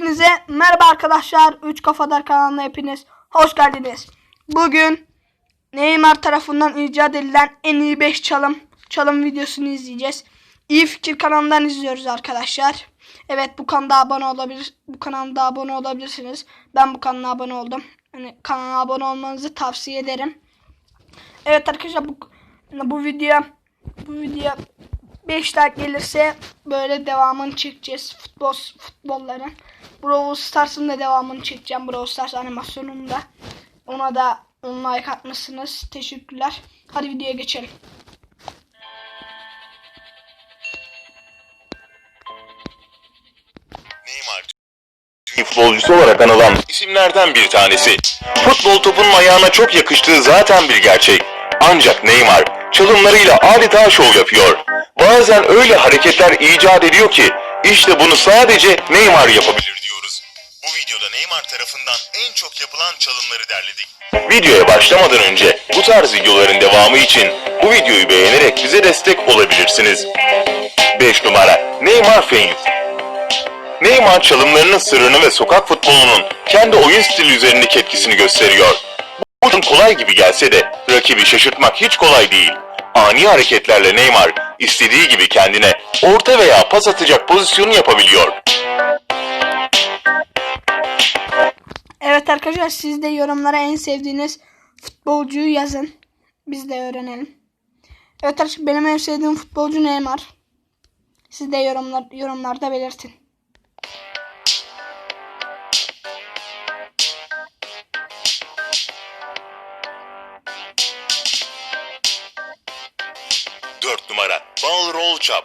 Hepinize merhaba arkadaşlar. Üç Kafadar kanalına hepiniz hoş geldiniz. Bugün Neymar tarafından icat edilen en iyi 5 çalım çalım videosunu izleyeceğiz. İyi Fikir kanalından izliyoruz arkadaşlar. Evet bu kanala abone olabilir bu kanalda abone olabilirsiniz. Ben bu kanala abone oldum. Hani kanala abone olmanızı tavsiye ederim. Evet arkadaşlar bu bu video bu video 5 like gelirse böyle devamını çekeceğiz. Futbol futbolların. Brawl Stars'ın da devamını çekeceğim. Brawl Stars animasyonunda. Ona da 10 like atmışsınız. Teşekkürler. Hadi videoya geçelim. Futbolcusu olarak anılan isimlerden bir tanesi. Futbol topunun ayağına çok yakıştığı zaten bir gerçek. Ancak Neymar çalımlarıyla adeta şov yapıyor. Bazen öyle hareketler icat ediyor ki işte bunu sadece Neymar yapabilir diyoruz. Bu videoda Neymar tarafından en çok yapılan çalımları derledik. Videoya başlamadan önce bu tarz videoların devamı için bu videoyu beğenerek bize destek olabilirsiniz. 5 numara Neymar Fence Neymar çalımlarının sırrını ve sokak futbolunun kendi oyun stili üzerindeki etkisini gösteriyor. Bu kolay gibi gelse de rakibi şaşırtmak hiç kolay değil. Ani hareketlerle Neymar istediği gibi kendine orta veya pas atacak pozisyonu yapabiliyor. Evet arkadaşlar siz de yorumlara en sevdiğiniz futbolcuyu yazın. Biz de öğrenelim. Evet arkadaşlar benim en sevdiğim futbolcu Neymar. Siz de yorumlar, yorumlarda belirtin. Ball Roll Chop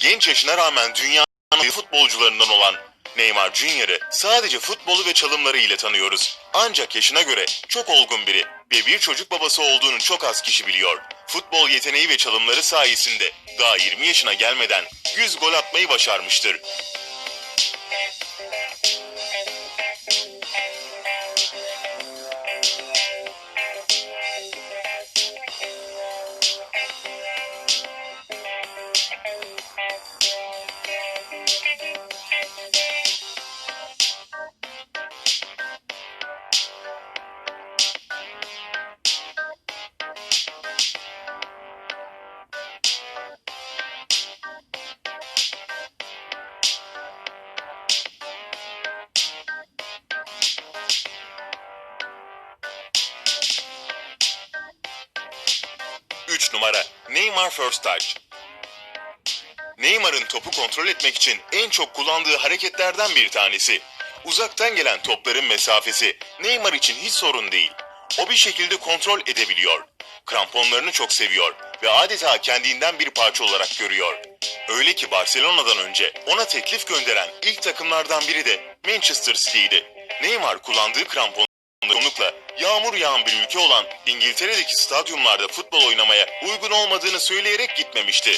Genç yaşına rağmen dünyanın futbolcularından olan Neymar Junior'ı sadece futbolu ve çalımları ile tanıyoruz. Ancak yaşına göre çok olgun biri ve bir çocuk babası olduğunu çok az kişi biliyor. Futbol yeteneği ve çalımları sayesinde daha 20 yaşına gelmeden 100 gol atmayı başarmıştır. Numara Neymar First Touch Neymar'ın topu kontrol etmek için en çok kullandığı hareketlerden bir tanesi. Uzaktan gelen topların mesafesi Neymar için hiç sorun değil. O bir şekilde kontrol edebiliyor. Kramponlarını çok seviyor ve adeta kendinden bir parça olarak görüyor. Öyle ki Barcelona'dan önce ona teklif gönderen ilk takımlardan biri de Manchester City'ydi. Neymar kullandığı krampon Çoğunlukla yağmur yağan bir ülke olan İngiltere'deki stadyumlarda futbol oynamaya uygun olmadığını söyleyerek gitmemişti.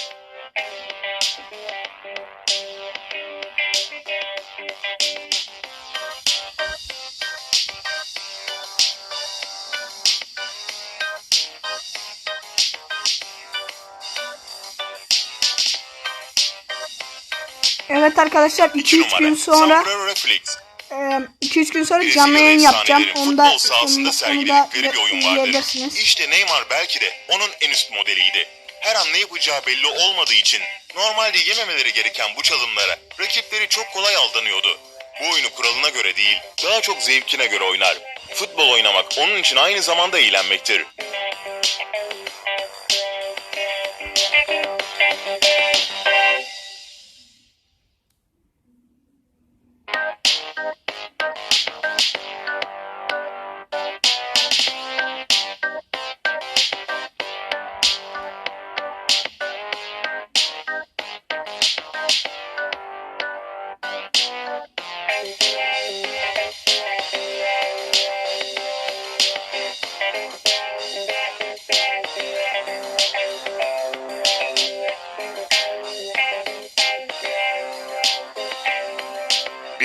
Evet arkadaşlar 2-3 numara, gün sonra. 2-3 gün sonra canlı yayın yapacağım. efsanelerin Onu onu, da sergiledikleri bir oyun vardır. izleyebilirsiniz. İşte Neymar belki de onun en üst modeliydi. Her an ne yapacağı belli olmadığı için normalde yememeleri gereken bu çalımlara rakipleri çok kolay aldanıyordu. Bu oyunu kuralına göre değil, daha çok zevkine göre oynar. Futbol oynamak onun için aynı zamanda eğlenmektir.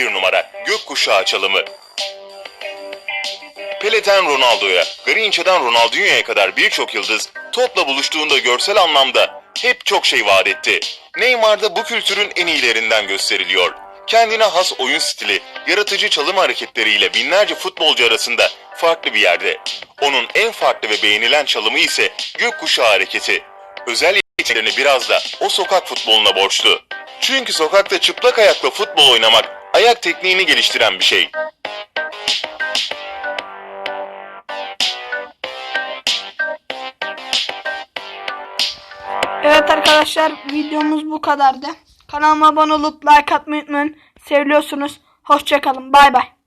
Bir numara gökkuşağı çalımı. Pele'den Ronaldo'ya, Garinça'dan Ronaldinho'ya kadar birçok yıldız topla buluştuğunda görsel anlamda hep çok şey vaat etti. Neymar bu kültürün en iyilerinden gösteriliyor. Kendine has oyun stili, yaratıcı çalım hareketleriyle binlerce futbolcu arasında farklı bir yerde. Onun en farklı ve beğenilen çalımı ise gökkuşağı hareketi. Özel yeteneklerini biraz da o sokak futboluna borçlu. Çünkü sokakta çıplak ayakla futbol oynamak ayak tekniğini geliştiren bir şey. Evet arkadaşlar videomuz bu kadardı. Kanalıma abone olup like atmayı unutmayın. Seviyorsunuz. Hoşçakalın. Bay bay.